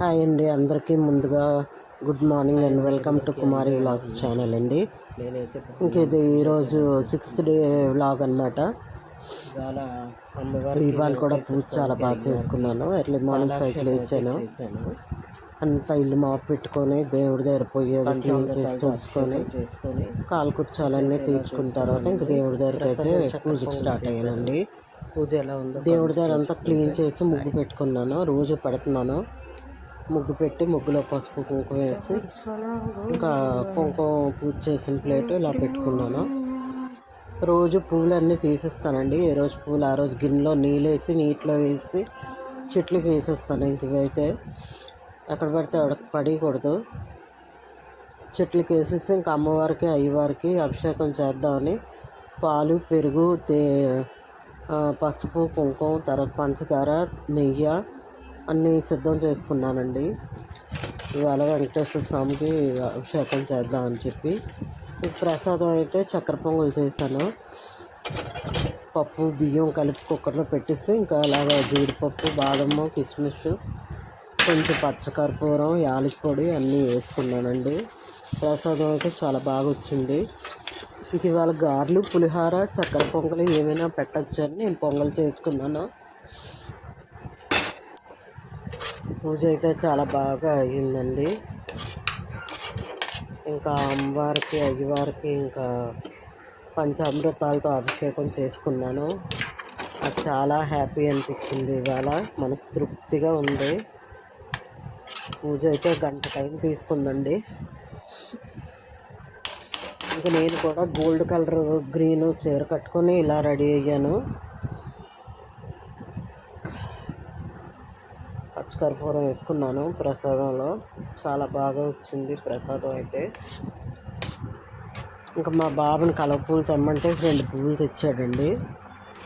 Hi అండి. అందరికీ ముందుగా good morning and welcome to Kumari vlogs channel అండి. ఇంక ఇది ఈరోజు సిక్స్త్ డే వ్లాగ్ అనమాట ఇవాళ కూడా పూజ చాలా బాగా చేసుకున్నాను. ఎర్లీ మార్నింగ్ ఫైవ్కి లేచాను. అంతా ఇల్లు మాపు పెట్టుకొని దేవుడి దగ్గర పోయేది క్లీన్ చేసి తుడుచుకొని కాలు కూర్చాలన్నీ తీర్చుకున్న తర్వాత ఇంక దేవుడి దగ్గరికి అయితే పూజకి స్టార్ట్ అయ్యానండి. పూజ ఎలా ఉందో దేవుడి దగ్గర అంతా క్లీన్ చేసి ముగ్గు పెట్టుకున్నాను. రోజు పెడుతున్నాను. ముగ్గు పెట్టి ముగ్గులో పసుపు కుంకుమ వేసి ఇంకా కుంకుమ పూజ చేసిన ప్లేట్ ఇలా పెట్టుకున్నాను. రోజు పూలన్నీ తీసేస్తానండి. ఏ రోజు పూలు ఆ రోజు గిన్నెలో నీళ్ళేసి నీటిలో వేసి చెట్లకి వేసేస్తాను. ఇంక ఇవైతే ఎక్కడ పడితే అక్కడ పడకూడదు చెట్లకి వేసేసి ఇంకా అమ్మవారికి అయ్యవారికి అభిషేకం చేద్దామని పాలు పెరుగు తే పసుపు కుంకుమ తర్వాత పంచదార నెయ్యి అన్నీ సిద్ధం చేసుకున్నానండి. ఇవాళ వెంకటేశ్వర స్వామికి అభిషేకం చేద్దామని చెప్పి. ఈ ప్రసాదం అయితే చక్కెర పొంగల్ చేశాను. పప్పు బియ్యం కలిపి కుక్కర్లో పెట్టేసి ఇంకా అలాగా జీడిపప్పు బాదము కిస్మిస్ కొంచెం పచ్చకర్పూరం యాలపొడి అన్నీ వేసుకున్నానండి. ప్రసాదం అయితే చాలా బాగా వచ్చింది. ఇవాళ గారెలు పులిహార చక్కెర పొంగలు ఏమైనా పెట్టచ్చు అని నేను పొంగల్ చేసుకున్నాను. పూజ అయితే చాలా బాగా అయ్యిందండి. ఇంకా అమ్మవారికి అయ్యవారికి ఇంకా పంచామృతాలతో అభిషేకం చేసుకున్నాను. అది చాలా హ్యాపీ అనిపించింది ఇవాళ. మనసు తృప్తిగా ఉంది. పూజ అయితే గంట టైం తీసుకుందండి. ఇంకా నేను కూడా గోల్డ్ కలర్ గ్రీన్ చీర కట్టుకొని ఇలా రెడీ అయ్యాను. కర్పూరం వేసుకున్నాను. ప్రసాదంలో చాలా బాగా వచ్చింది ప్రసాదం అయితే. ఇంకా మా బాబుని కలపూలు తెమ్మంటే రెండు పువ్వులు తెచ్చాడండి.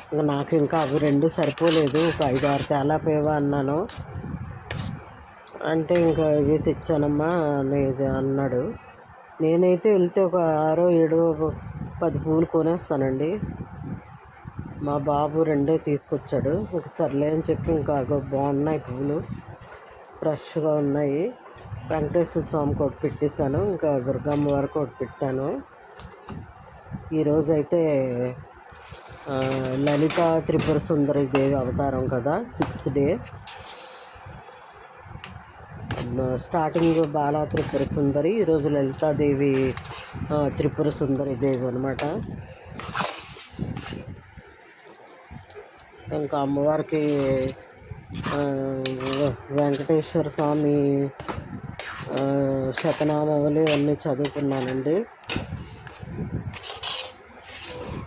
ఇంకా నాకు ఇంకా అవి రెండు సరిపోలేదు. ఒక ఐదు ఆరు తేలాపేవా అన్నాను. అంటే ఇంకా ఇవి తెచ్చానమ్మా అనేది అన్నాడు. నేనైతే వెళ్తే ఒక ఆరో ఏడో పది పువ్వులు కొనేస్తానండి. మా బాబు రెండే తీసుకొచ్చాడు. ఇంక సర్లే అని చెప్పి ఇంకా బాగున్నాయి పువ్వులు ఫ్రెష్గా ఉన్నాయి. వెంకటేశ్వర స్వామికి ఒకటి పెట్టేశాను. ఇంకా దుర్గమ్మ వరకు ఒకటి పెట్టాను. ఈరోజైతే లలిత త్రిపుర సుందరి దేవి అవతారం కదా sixth day. Starting Bala Tripura Sundari ఈరోజు లలితాదేవి త్రిపుర సుందరి దేవి అనమాట ఇంకా అమ్మవారికి వెంకటేశ్వర స్వామి ఆ, శతనామావళి అన్నీ చదువుకున్నానండి.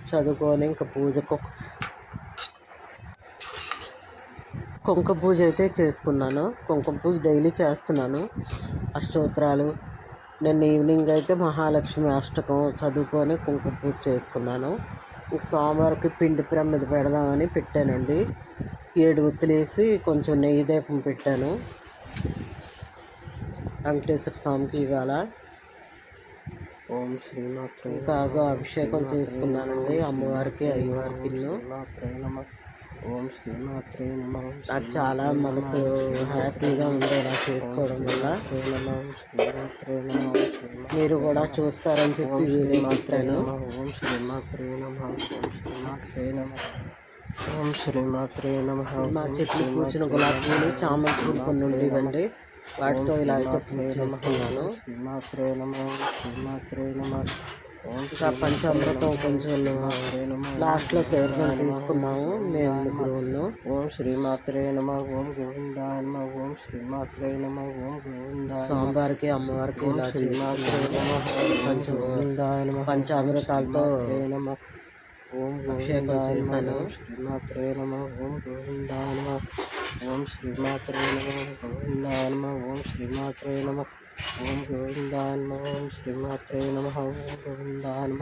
చదువుకొని ఇంకా పూజకు కుంకుమ పూజ అయితే చేసుకున్నాను. కుంకుమ పూజ డైలీ చేస్తున్నాను. అష్టోత్తరాలు. నిన్న ఈవినింగ్ అయితే మహాలక్ష్మి అష్టకం చదువుకొని కుంకుమ పూజ చేసుకున్నాను. ఇంక సోమవారికి పిండి ప్రమిద పెడదామని పెట్టానండి. ఏడు గుత్తులేసి కొంచెం నెయ్యి దీపం పెట్టాను. వెంకటేశ్వర స్వామికి ఇవాళ ఓం శ్రీమాత్రే ఇంకా అగో అభిషేకం చేసుకున్నానండి. అమ్మవారికి అయ్యవారికి ఓం శ్రీమాత్రే నమ. నాకు చాలా మనసు హ్యాపీగా ఉంది ఇలా చేసుకోవడం వల్ల. మీరు కూడా చూస్తారని చెప్పి వీడియో మాత్రాను నమ. ఓం శ్రీమాత్రే నమ. ఓం శ్రీమాత్రే నమ. ఓం శ్రీమాత్రే నమ. మా చెట్లు పూచిన గులాబీ పూలు చామంతి పూలు కొన్ని ఉండేవండి వాటితో ఇలా అయితే పూజ చేసుకున్నాను శ్రీమాత్రే నమ. ఓం ఇంకా పంచామృతం కొంచెం లాస్ట్లో తీర్థం తీసుకున్నాము మేము ముగ్గురు ఓం శ్రీమాత్రే నమ. ఓం గోవిందాయ నమ. ఓం శ్రీమాత్రే నమ. ఓం గోవిందాయ స్వామివారికి అమ్మవారికి ఇలా శ్రీమాత్రే నమ. కొంచెం గోవిందాయ నమ. పంచామృతాలతో నమ. ఓం అభిషేకం గోవిందాయ నమ చేశాను. ఓం శ్రీమాత్రే నమ. ఓం గోవిందాయ నమ. ఓం శ్రీమాత్రే నమ. గోవిందాయ నమ. ఓం శ్రీమాత్రే నమ. ఓం గోవిందాయ నమ. ఓం శ్రీమాత్రే నమ. ఓం గోవిందాయ నమ.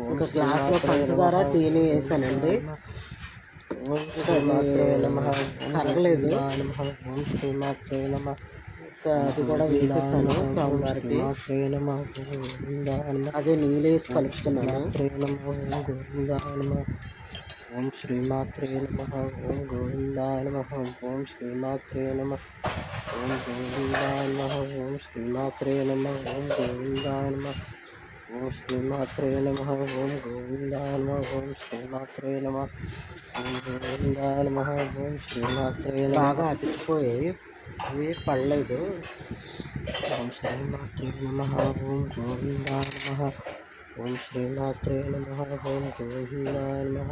ఓం ఒక గ్లాస్లో పంచదార తేనె వేసానండి ఓం శ్రీమాత్రే నమ. కరగలేదు. ఓం శ్రీమాత్రే నమ. అది కూడా వేసేసాను గోవిందాయ నమ అదే నీళ్ళు వేసి కలుపుతున్నాను ఓం శ్రీమాత్రే నమ ఓం గోవిందాయ నమ ఓం శ్రీమాత్రే నమ ఓం గోవిందాయ నమ ఓం శ్రీమాత్రే నమ ఓం గోవిందాయ నమ ఓం శ్రీమాత్రే నమ ఓం గోవిందాయ నమ ఓం శ్రీమాత్రే నమ ఓం గోవిందాయ నమ ఓం శ్రీమాత్రే నమ బాగా అతికిపోయాయి ఇవి పడలేదు ఓం శ్రీమాత్రే నమ ఓం గోవిందాయ నమ ఓం శ్రీమాత్రే నమ ఓం గోవిందాయ నమ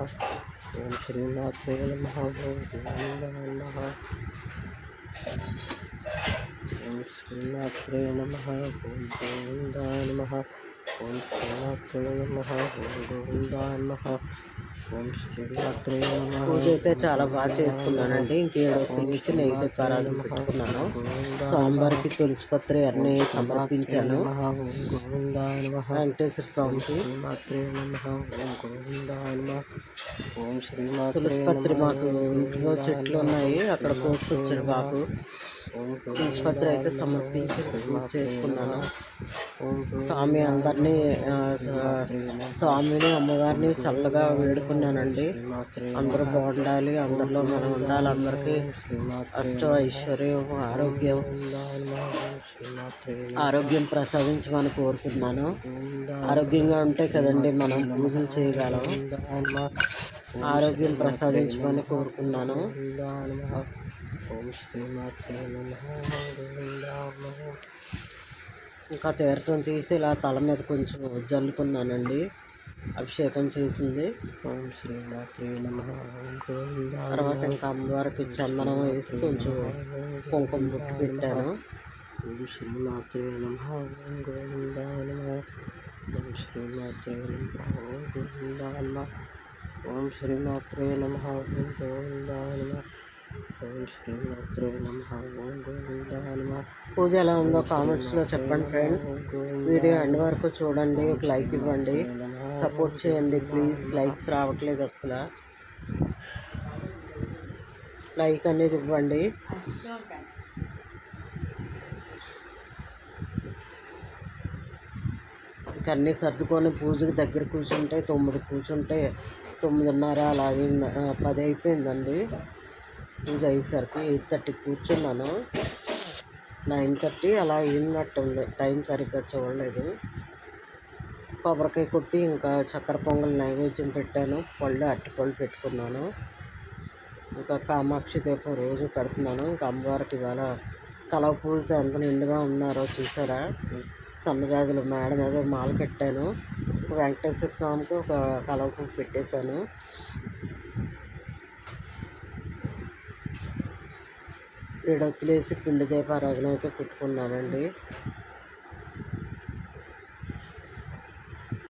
ఓం శ్రీమాత్రే నమ ఓం గోవిందాయ నమ ఓం శ్రీమాత్రే నమ ఓం గోవిందాయ నమ ఓం శ్రీమాత్రే నమ ఓం గోవిందాయ నమ ఓం శ్రీమాత్రే నమ పూజ అయితే చాలా బాగా చేసుకున్నానండి. ఇంకేడో తెలిసి నెయ్యి దీపారాధన పెట్టుకున్నాను. స్వామివారికి తులసి పత్రి అన్నీ సమర్పించాను. వెంకటేశ్వర స్వామికి తులసి పత్రి మాకు ఇంట్లో చెట్లు ఉన్నాయి. అక్కడ కోసుకొచ్చాడు బాబు. ఆసుపత్రి అయితే సమర్పించి పూజ చేసుకున్నాను స్వామి అందరినీ స్వామిని అమ్మవారిని చల్లగా వేడుకున్నానండి. అందరూ బాగుండాలి అందరిలో మనం ఉండాలి. అందరికీ అష్ట ఐశ్వర్యం ఆరోగ్యం ఆరోగ్యం ప్రసాదించమని కోరుకుంటున్నాను. ఆరోగ్యంగా ఉంటే కదండి మనం పూజలు చేయగలం. ఆరోగ్యం ప్రసాదించమని కోరుకున్నాను ఓం శ్రీమాత్రే నమ ఇంకా తీర్థం తీసి ఇలా తల మీద కొంచెం జల్లుకున్నానండి. అభిషేకం చేసింది. ఓం శ్రీమాత్రే నమ. ఓం గోవిందా తర్వాత ఇంకా అమ్మవారికి చందనం వేసి కొంచెం కుంకుమ బుట్టు పెట్టాను. ఓం శ్రీమాత్రే నమ ఓం గోవిందా నమ. ఓం శ్రీమాత్రే నమ ఓం గోవిందా నమ. ఓం శ్రీమాత్రే నమ ఓం గోవిందా నమ. ఓం శ్రీమాత్రే నమ ఓం గోవిందా నమ. పూజ ఎలా ఉందో కామెంట్స్లో చెప్పండి ఫ్రెండ్స్ వీడియో ఎండ్ వరకు చూడండి ఒక లైక్ ఇవ్వండి సపోర్ట్ చేయండి ప్లీజ్ లైక్స్ రావట్లేదు అసలు. లైక్ అనేది ఇవ్వండి. ఇంకా అన్నీ సర్దుకొని పూజకి దగ్గర కూర్చుంటే తొమ్మిది కూర్చుంటే తొమ్మిదిన్నర అలాగే పది అయిపోయిందండి. ఇంకా అయ్యేసరికి ఎయిట్ థర్టీ కూర్చున్నాను. నైన్ థర్టీ అలా అయిందట్టుంది టైం సరిగ్గా చూడలేదు. కొబ్బరికాయ కొట్టి ఇంకా చక్కెర పొంగల్ నైవేద్యం పెట్టాను. పళ్ళు అరటిపళ్ళు పెట్టుకున్నాను. ఇంకా కామాక్షి దీపం రోజు పెడుతున్నాను. ఇంకా అమ్మవారికి ఇవాళ కలవ పూలతో ఎంత నిండుగా ఉన్నారో చూసారా? సన్నజాజులు మేడ మీద మాల కట్టాను. వెంకటేశ్వర స్వామికి ఒక కలవ పువ్వు పెట్టేశాను. ఏడొత్తులేసి పిండి దీపారాధన అయితే పెట్టుకున్నానండి